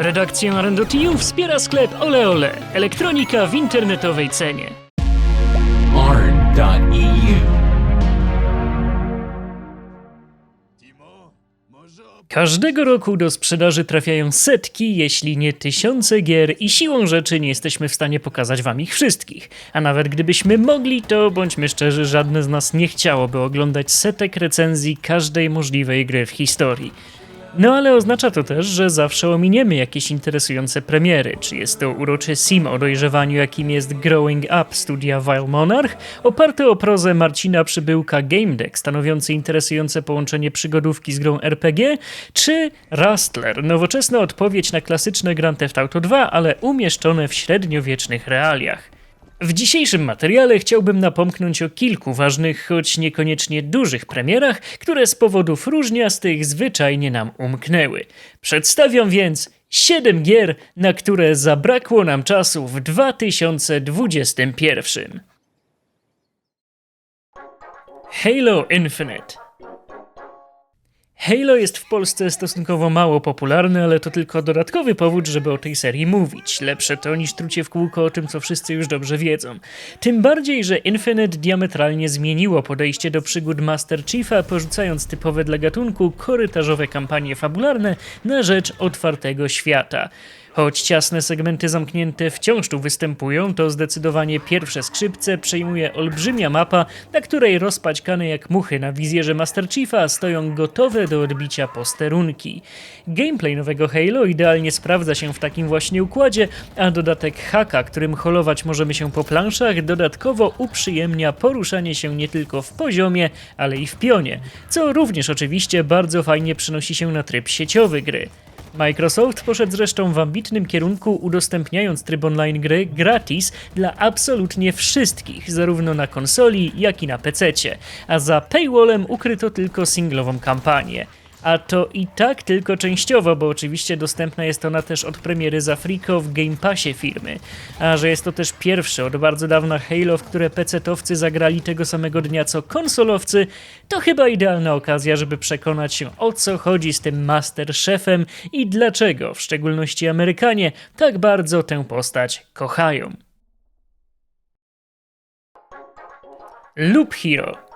Redakcję Arendotiu wspiera sklep Ole Ole. Elektronika w internetowej cenie. arn.eu. Każdego roku do sprzedaży trafiają setki, jeśli nie tysiące gier i siłą rzeczy nie jesteśmy w stanie pokazać wam ich wszystkich. A nawet gdybyśmy mogli, to bądźmy szczerzy, żadne z nas nie chciałoby oglądać setek recenzji każdej możliwej gry w historii. No ale oznacza to też, że zawsze ominiemy jakieś interesujące premiery, czy jest to uroczy sim o dojrzewaniu, jakim jest Growing Up studia Vile Monarch, oparty o prozę Marcina Przybyłka Game Deck, stanowiący interesujące połączenie przygodówki z grą RPG, czy Rustler, nowoczesna odpowiedź na klasyczne Grand Theft Auto 2, ale umieszczone w średniowiecznych realiach. W dzisiejszym materiale chciałbym napomknąć o kilku ważnych, choć niekoniecznie dużych premierach, które z powodów różniastych zwyczajnie nam umknęły. Przedstawiam więc 7 gier, na które zabrakło nam czasu w 2021. Halo Infinite Halo jest w Polsce stosunkowo mało popularny, ale to tylko dodatkowy powód, żeby o tej serii mówić. Lepsze to niż trucie w kółko o tym, co wszyscy już dobrze wiedzą. Tym bardziej, że Infinite diametralnie zmieniło podejście do przygód Master Chiefa, porzucając typowe dla gatunku korytarzowe kampanie fabularne na rzecz otwartego świata. Choć ciasne segmenty zamknięte wciąż tu występują, to zdecydowanie pierwsze skrzypce przejmuje olbrzymia mapa, na której rozpaćkane jak muchy na wizjerze Master Chiefa stoją gotowe do odbicia posterunki. Gameplay nowego Halo idealnie sprawdza się w takim właśnie układzie, a dodatek haka, którym holować możemy się po planszach, dodatkowo uprzyjemnia poruszanie się nie tylko w poziomie, ale i w pionie, co również oczywiście bardzo fajnie przenosi się na tryb sieciowy gry. Microsoft poszedł zresztą w ambitnym kierunku, udostępniając tryb online gry gratis dla absolutnie wszystkich, zarówno na konsoli, jak i na PC, a za paywallem ukryto tylko singlową kampanię. A to i tak tylko częściowo, bo oczywiście dostępna jest ona też od premiery za Friko w Game Passie firmy. A że jest to też pierwszy od bardzo dawna Halo, w które PC-towcy zagrali tego samego dnia co konsolowcy, to chyba idealna okazja, żeby przekonać się o co chodzi z tym Master Chefem i dlaczego, w szczególności Amerykanie, tak bardzo tę postać kochają. Loop Hero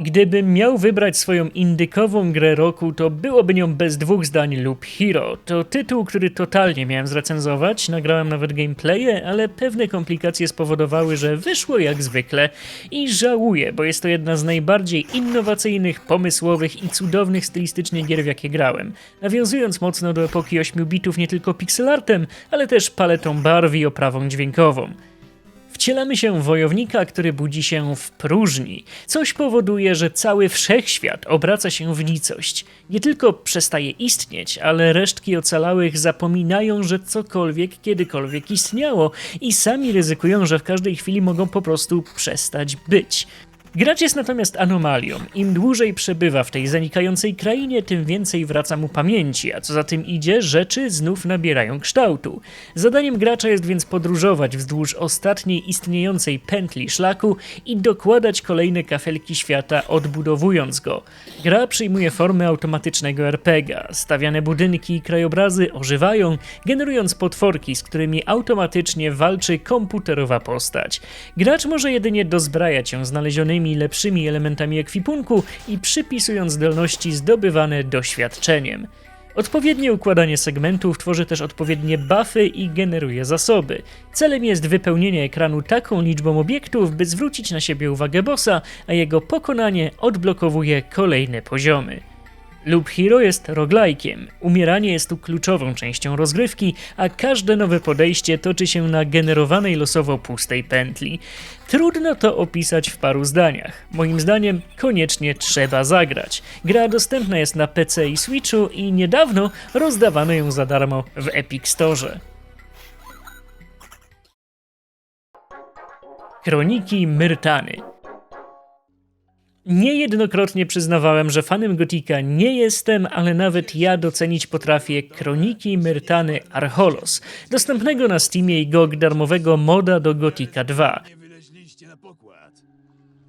Gdybym miał wybrać swoją indykową grę roku, to byłoby nią bez dwóch zdań Loop Hero. To tytuł, który totalnie miałem zrecenzować, nagrałem nawet gameplaye, ale pewne komplikacje spowodowały, że wyszło jak zwykle i żałuję, bo jest to jedna z najbardziej innowacyjnych, pomysłowych i cudownych stylistycznie gier, w jakie grałem. Nawiązując mocno do epoki 8 bitów nie tylko pixelartem, ale też paletą barw i oprawą dźwiękową. Wcielamy się w wojownika, który budzi się w próżni. Coś powoduje, że cały wszechświat obraca się w nicość. Nie tylko przestaje istnieć, ale resztki ocalałych zapominają, że cokolwiek kiedykolwiek istniało i sami ryzykują, że w każdej chwili mogą po prostu przestać być. Gracz jest natomiast anomalią. Im dłużej przebywa w tej zanikającej krainie, tym więcej wraca mu pamięci, a co za tym idzie, rzeczy znów nabierają kształtu. Zadaniem gracza jest więc podróżować wzdłuż ostatniej istniejącej pętli szlaku i dokładać kolejne kafelki świata, odbudowując go. Gra przyjmuje formę automatycznego RPGa. Stawiane budynki i krajobrazy ożywają, generując potworki, z którymi automatycznie walczy komputerowa postać. Gracz może jedynie dozbrajać się znalezionymi lepszymi elementami ekwipunku i przypisując zdolności zdobywane doświadczeniem. Odpowiednie układanie segmentów tworzy też odpowiednie buffy i generuje zasoby. Celem jest wypełnienie ekranu taką liczbą obiektów, by zwrócić na siebie uwagę bossa, a jego pokonanie odblokowuje kolejne poziomy. Loop Hero jest roglajkiem. Umieranie jest tu kluczową częścią rozgrywki, a każde nowe podejście toczy się na generowanej losowo pustej pętli. Trudno to opisać w paru zdaniach. Moim zdaniem koniecznie trzeba zagrać. Gra dostępna jest na PC i Switchu i niedawno rozdawano ją za darmo w Epic Store. Kroniki Myrtany Niejednokrotnie przyznawałem, że fanem Gotika nie jestem, ale nawet ja docenić potrafię Kroniki Myrtany Archolos, dostępnego na Steamie i GOG darmowego moda do Gotika 2. nie wyleźliście na pokład.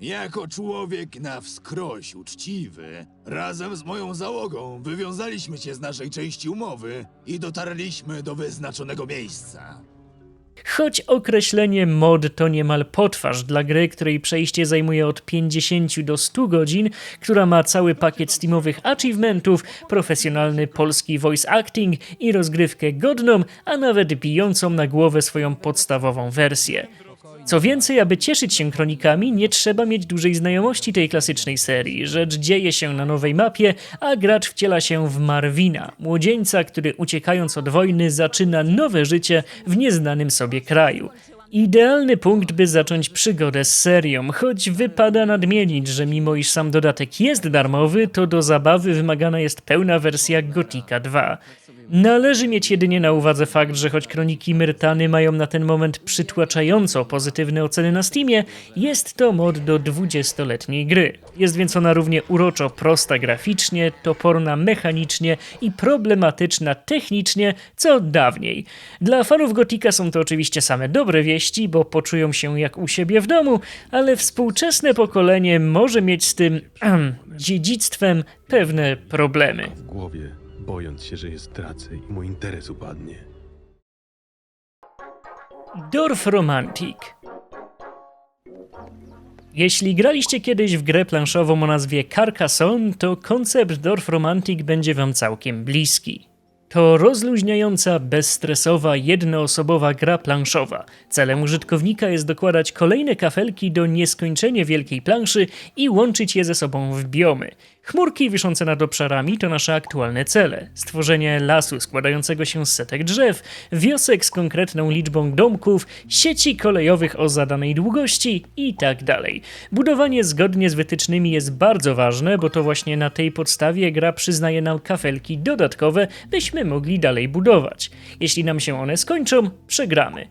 Jako człowiek na wskroś uczciwy, razem z moją załogą wywiązaliśmy się z naszej części umowy i dotarliśmy do wyznaczonego miejsca. Choć określenie mod to niemal potwarz dla gry, której przejście zajmuje od 50 do 100 godzin, która ma cały pakiet steamowych achievementów, profesjonalny polski voice acting i rozgrywkę godną, a nawet bijącą na głowę swoją podstawową wersję. Co więcej, aby cieszyć się kronikami, nie trzeba mieć dużej znajomości tej klasycznej serii. Rzecz dzieje się na nowej mapie, a gracz wciela się w Marvina, młodzieńca, który uciekając od wojny zaczyna nowe życie w nieznanym sobie kraju. Idealny punkt, by zacząć przygodę z serią, choć wypada nadmienić, że mimo iż sam dodatek jest darmowy, to do zabawy wymagana jest pełna wersja Gotika 2. Należy mieć jedynie na uwadze fakt, że choć Kroniki Myrtany mają na ten moment przytłaczająco pozytywne oceny na Steamie, jest to mod do 20-letniej gry. Jest więc ona równie uroczo prosta graficznie, toporna mechanicznie i problematyczna technicznie, co dawniej. Dla fanów Gotika są to oczywiście same dobre wieści, bo poczują się jak u siebie w domu, ale współczesne pokolenie może mieć z tym dziedzictwem pewne problemy. w głowie, bojąc się, że je stracę i mój interes upadnie. Dorf Romantic. Jeśli graliście kiedyś w grę planszową o nazwie Carcassonne, to koncept Dorf Romantic będzie wam całkiem bliski. To rozluźniająca, bezstresowa, jednoosobowa gra planszowa. Celem użytkownika jest dokładać kolejne kafelki do nieskończenie wielkiej planszy i łączyć je ze sobą w biomy. Chmurki wiszące nad obszarami to nasze aktualne cele. Stworzenie lasu składającego się z setek drzew, wiosek z konkretną liczbą domków, sieci kolejowych o zadanej długości i tak dalej. Budowanie zgodnie z wytycznymi jest bardzo ważne, bo to właśnie na tej podstawie gra przyznaje nam kafelki dodatkowe, byśmy mogli dalej budować. Jeśli nam się one skończą, przegramy.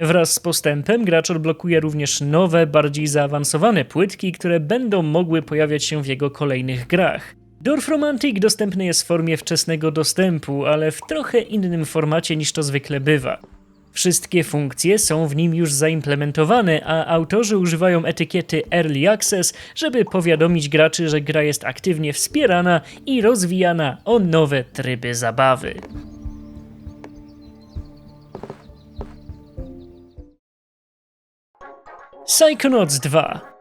Wraz z postępem gracz odblokuje również nowe, bardziej zaawansowane płytki, które będą mogły pojawiać się w jego kolejnych grach. Dorf Romantic dostępny jest w formie wczesnego dostępu, ale w trochę innym formacie niż to zwykle bywa. Wszystkie funkcje są w nim już zaimplementowane, a autorzy używają etykiety Early Access, żeby powiadomić graczy, że gra jest aktywnie wspierana i rozwijana o nowe tryby zabawy. Psychonauts 2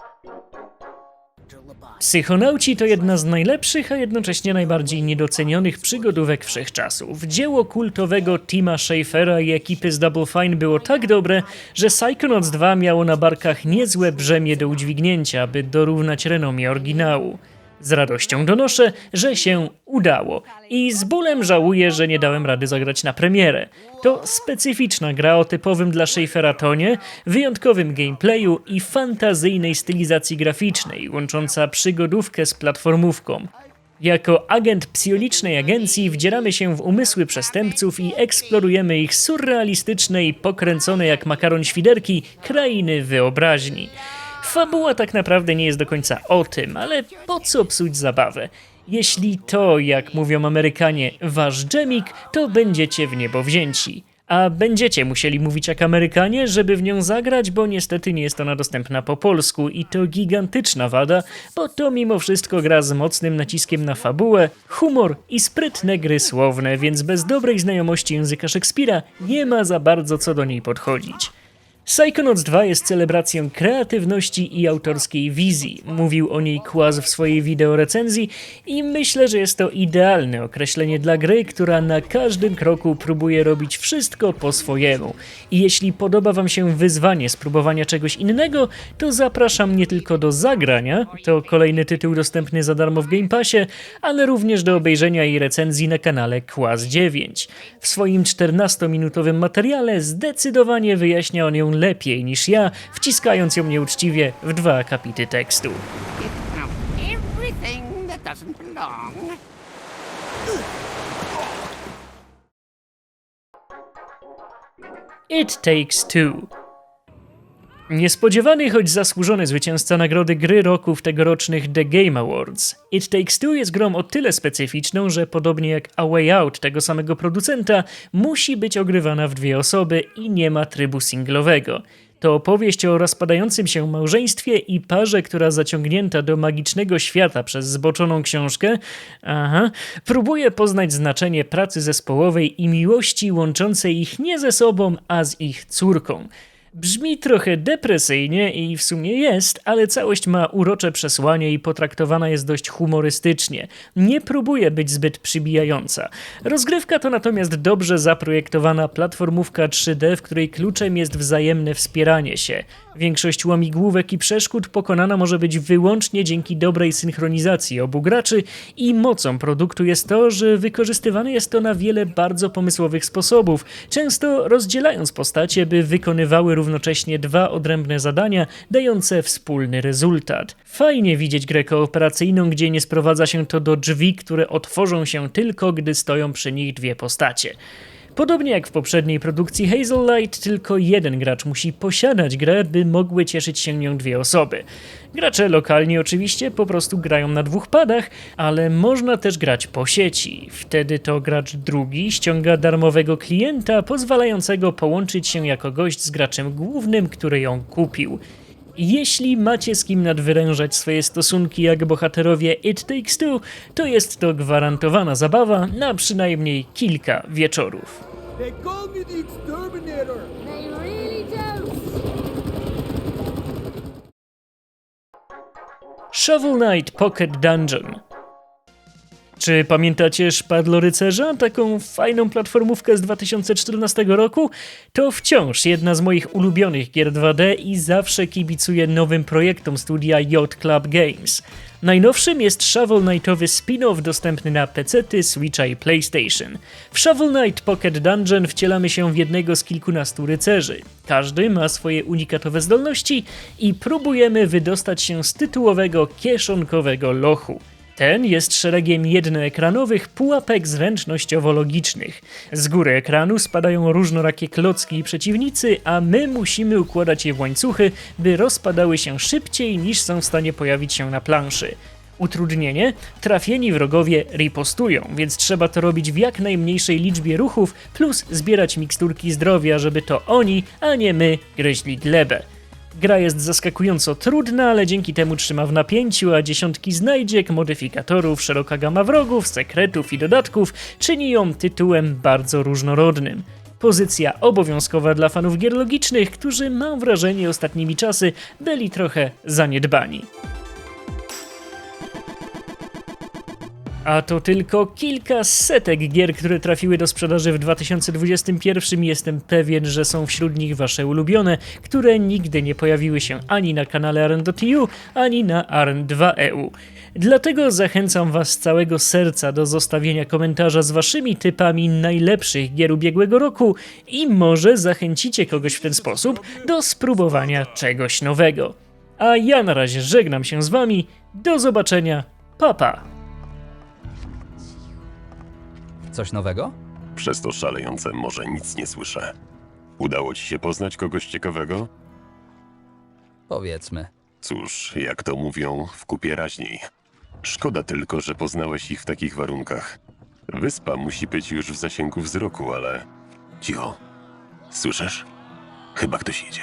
Psychonauci to jedna z najlepszych, a jednocześnie najbardziej niedocenionych przygodówek wszechczasów. Dzieło kultowego Tima Schafera i ekipy z Double Fine było tak dobre, że Psychonauts 2 miało na barkach niezłe brzemię do udźwignięcia, by dorównać renomie oryginału. Z radością donoszę, że się udało i z bólem żałuję, że nie dałem rady zagrać na premierę. To specyficzna gra o typowym dla Schafera tonie, wyjątkowym gameplayu i fantazyjnej stylizacji graficznej, łącząca przygodówkę z platformówką. Jako agent psionicznej agencji wdzieramy się w umysły przestępców i eksplorujemy ich surrealistyczne i pokręcone jak makaron świderki krainy wyobraźni. Fabuła tak naprawdę nie jest do końca o tym, ale po co psuć zabawę? Jeśli to, jak mówią Amerykanie, wasz dżemik, to będziecie w niebo wzięci. A będziecie musieli mówić jak Amerykanie, żeby w nią zagrać, bo niestety nie jest ona dostępna po polsku i to gigantyczna wada, bo to mimo wszystko gra z mocnym naciskiem na fabułę, humor i sprytne gry słowne, więc bez dobrej znajomości języka Szekspira nie ma za bardzo co do niej podchodzić. Psychonauts 2 jest celebracją kreatywności i autorskiej wizji. Mówił o niej Kłaz w swojej wideorecenzji i myślę, że jest to idealne określenie dla gry, która na każdym kroku próbuje robić wszystko po swojemu. I jeśli podoba Wam się wyzwanie spróbowania czegoś innego, to zapraszam nie tylko do zagrania, to kolejny tytuł dostępny za darmo w Game Passie, ale również do obejrzenia jej recenzji na kanale Kłaz 9. W swoim 14-minutowym materiale zdecydowanie wyjaśnia on ją lepiej niż ja, wciskając ją nieuczciwie w dwa akapity tekstu. It Takes Two. Niespodziewany, choć zasłużony zwycięzca nagrody gry roku w tegorocznych The Game Awards. It Takes Two jest grą o tyle specyficzną, że podobnie jak A Way Out tego samego producenta, musi być ogrywana w dwie osoby i nie ma trybu singlowego. To opowieść o rozpadającym się małżeństwie i parze, która zaciągnięta do magicznego świata przez zboczoną książkę, aha, próbuje poznać znaczenie pracy zespołowej i miłości łączącej ich nie ze sobą, a z ich córką. Brzmi trochę depresyjnie i w sumie jest, ale całość ma urocze przesłanie i potraktowana jest dość humorystycznie. Nie próbuje być zbyt przybijająca. Rozgrywka to natomiast dobrze zaprojektowana platformówka 3D, w której kluczem jest wzajemne wspieranie się. Większość łamigłówek i przeszkód pokonana może być wyłącznie dzięki dobrej synchronizacji obu graczy i mocą produktu jest to, że wykorzystywane jest to na wiele bardzo pomysłowych sposobów, często rozdzielając postacie, by wykonywały równocześnie dwa odrębne zadania, dające wspólny rezultat. Fajnie widzieć grę kooperacyjną, gdzie nie sprowadza się to do drzwi, które otworzą się tylko, gdy stoją przy nich dwie postacie. Podobnie jak w poprzedniej produkcji Hazel Light, tylko jeden gracz musi posiadać grę, by mogły cieszyć się nią dwie osoby. Gracze lokalni oczywiście po prostu grają na dwóch padach, ale można też grać po sieci. Wtedy to gracz drugi ściąga darmowego klienta, pozwalającego połączyć się jako gość z graczem głównym, który ją kupił. Jeśli macie z kim nadwyrężać swoje stosunki jak bohaterowie It Takes Two, to jest to gwarantowana zabawa na przynajmniej kilka wieczorów. Shovel Knight Pocket Dungeon. Czy pamiętacie Szpadlo Rycerza? Taką fajną platformówkę z 2014 roku? To wciąż jedna z moich ulubionych gier 2D i zawsze kibicuję nowym projektom studia Yacht Club Games. Najnowszym jest Shovel Knightowy spin-off dostępny na PC, Switcha i PlayStation. W Shovel Knight Pocket Dungeon wcielamy się w jednego z kilkunastu rycerzy. Każdy ma swoje unikatowe zdolności i próbujemy wydostać się z tytułowego kieszonkowego lochu. Ten jest szeregiem jednoekranowych pułapek zręcznościowo-logicznych. Z góry ekranu spadają różnorakie klocki i przeciwnicy, a my musimy układać je w łańcuchy, by rozpadały się szybciej niż są w stanie pojawić się na planszy. Utrudnienie? Trafieni wrogowie ripostują, więc trzeba to robić w jak najmniejszej liczbie ruchów, plus zbierać miksturki zdrowia, żeby to oni, a nie my, gryźli glebę. Gra jest zaskakująco trudna, ale dzięki temu trzyma w napięciu, a dziesiątki znajdziek, modyfikatorów, szeroka gama wrogów, sekretów i dodatków czyni ją tytułem bardzo różnorodnym. Pozycja obowiązkowa dla fanów gier logicznych, którzy mam wrażenie ostatnimi czasy byli trochę zaniedbani. A to tylko kilka setek gier, które trafiły do sprzedaży w 2021 i jestem pewien, że są wśród nich wasze ulubione, które nigdy nie pojawiły się ani na kanale Arn.tu, ani na Arn2EU. Dlatego zachęcam was z całego serca do zostawienia komentarza z waszymi typami najlepszych gier ubiegłego roku i może zachęcicie kogoś w ten sposób do spróbowania czegoś nowego. A ja na razie żegnam się z wami, do zobaczenia, papa! Pa. Coś nowego? Przez to szalejące może nic nie słyszę. Udało ci się poznać kogoś ciekawego? Powiedzmy. Cóż, jak to mówią, w kupie raźniej. Szkoda tylko, że poznałeś ich w takich warunkach. Wyspa musi być już w zasięgu wzroku, ale... Cicho. Słyszysz? Chyba ktoś idzie.